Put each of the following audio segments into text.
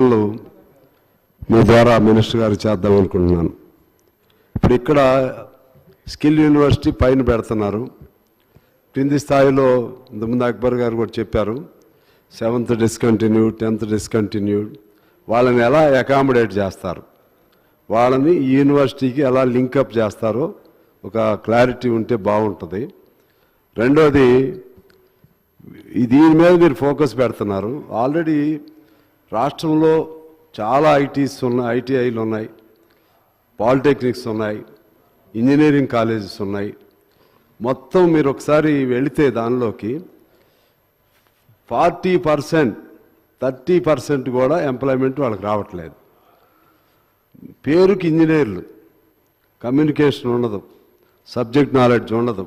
పనులు మీ ద్వారా మినిస్టర్ గారు చేద్దాం అనుకుంటున్నాను. ఇప్పుడు ఇక్కడ స్కిల్ యూనివర్సిటీ పైన పెడుతున్నారు. క్రింది స్థాయిలో ఇంతకుముందు అక్బర్ గారు కూడా చెప్పారు సెవెంత్ డిస్కంటిన్యూడ్ టెన్త్ డిస్కంటిన్యూడ్ వాళ్ళని ఎలా అకామిడేట్ చేస్తారు? వాళ్ళని ఈ యూనివర్సిటీకి ఎలా లింకప్ చేస్తారో ఒక క్లారిటీ ఉంటే బాగుంటుంది. రెండోది దీని మీద మీరు ఫోకస్ పెడుతున్నారు. ఆల్రెడీ రాష్ట్రంలో చాలా ఐటీస్ ఉన్నాయి ఐటీఐలు ఉన్నాయి పాలిటెక్నిక్స్ ఉన్నాయి ఇంజనీరింగ్ కాలేజెస్ ఉన్నాయి. మొత్తం మీరు ఒకసారి వెళితే దానిలోకి ఫార్టీ పర్సెంట్ థర్టీ పర్సెంట్ కూడా ఎంప్లాయ్మెంట్ వాళ్ళకి రావట్లేదు. పేరుకి ఇంజనీర్లు కమ్యూనికేషన్ ఉండదు సబ్జెక్ట్ నాలెడ్జ్ ఉండదు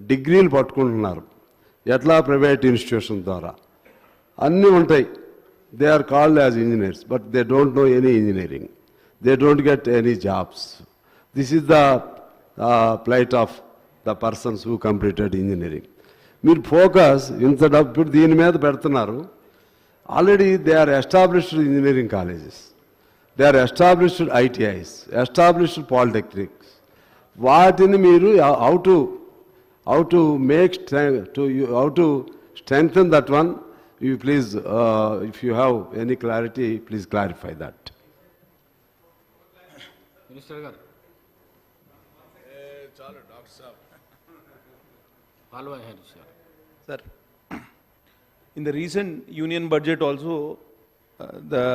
డిగ్రీలు పట్టుకుంటున్నారు ఎట్లా ప్రైవేట్ ఇన్స్టిట్యూషన్ ద్వారా. అన్నీ ఉంటాయి. They are called as engineers but they don't know any engineering they don't get any jobs this is the plight of the persons who completed engineering మీరు focus ఇంత డబ్బు ఇప్పుడు దీని మీద పెడుతున్నారు already they are established engineering colleges they are established ITIs established polytechnics వాటిని మీరు how to how to make to how to strengthen that one You please if you have any clarity please clarify that minister గారు కాలువ హరీష్ గారు Sir, in the recent union budget also, uh, the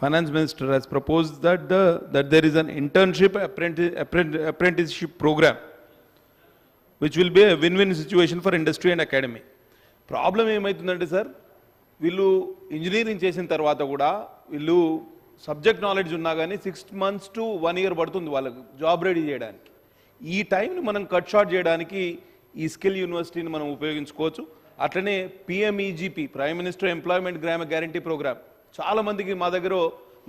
finance minister has proposed that the, that there is an internship apprenti- apprenti- apprenticeship program, which will be a win-win situation for industry and academy. Problem ఏమవుతుందంటే sir వీళ్ళు engineering చేసిన తర్వాత కూడా వీళ్ళు subject knowledge ఉన్నా కానీ six months to one year పడుతుంది వాళ్ళకి జాబ్ రెడీ చేయడానికి. ఈ టైంని మనం కట్ షార్ట్ చేయడానికి ఈ స్కిల్ యూనివర్సిటీని మనం ఉపయోగించుకోవచ్చు. అట్లనే పిఎంఈజీపీ ప్రైమ్ మినిస్టర్ ఎంప్లాయ్మెంట్ గ్రామ గ్యారంటీ ప్రోగ్రామ్ చాలామందికి మా దగ్గర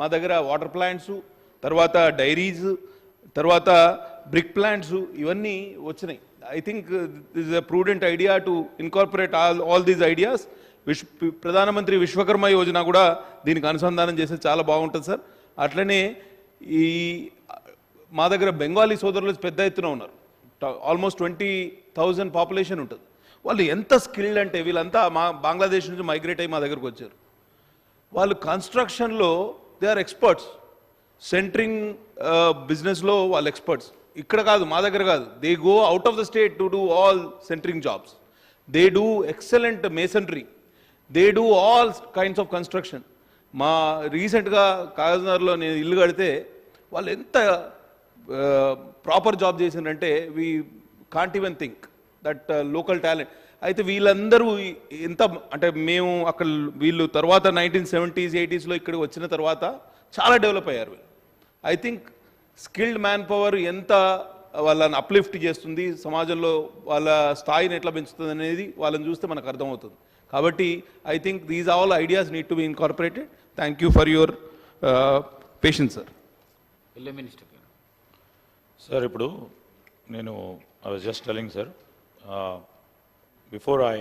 మా దగ్గర వాటర్ ప్లాంట్స్ తర్వాత డైరీస్ తర్వాత బ్రిక్ ప్లాంట్స్ ఇవన్నీ వచ్చినాయి. I think this a prudent idea to incorporate all all these ideas. Vishwa ప్రధానమంత్రి విశ్వకర్మ యోజన కూడా దీనికి అనుసంధానం చేస్తే చాలా బాగుంటుంది సార్. అట్లనే ఈ మా దగ్గర బెంగాలీ సోదరులు పెద్ద ఎత్తున ఉన్నారు. ఆల్మోస్ట్ ట్వంటీ థౌజండ్ పాపులేషన్ ఉంటుంది. వాళ్ళు ఎంత స్కిల్డ్ అంటే వీళ్ళంతా మా బంగ్లాదేశ్ నుంచి మైగ్రేట్ అయ్యి మా దగ్గరకు వచ్చారు. వాళ్ళు కన్స్ట్రక్షన్లో దే ఆర్ ఎక్స్పర్ట్స్ సెంట్రింగ్ బిజినెస్లో వాళ్ళు ఎక్స్పర్ట్స్ ఇక్కడ కాదు మా దగ్గర కాదు. They go out of the state to do all centring jobs they do excellent masonry they do all kinds of construction మా రీసెంట్గా కాగజ్నగర్లో నేను ఇల్లు కడితే వాళ్ళు ఎంత ప్రాపర్ జాబ్ చేసిందంటే we can't even think that local talent అయితే వీళ్ళందరూ ఎంత అంటే మేము అక్కడ వీళ్ళు తర్వాత నైన్టీన్ సెవెంటీస్ ఎయిటీస్లో ఇక్కడికి వచ్చిన తర్వాత చాలా డెవలప్ అయ్యారు I think skilled manpower ఎంత వాళ్ళని అప్లిఫ్ట్ చేస్తుంది సమాజంలో వాళ్ళ స్థాయిని ఎట్లా పెంచుతుంది అనేది వాళ్ళని చూస్తే మనకు అర్థమవుతుంది. కాబట్టి I think these all ideas need to be incorporated thank you for your patience sir వెళ్ళే మినిస్టర్ సార్ ఇప్పుడు నేను I was just telling sir before I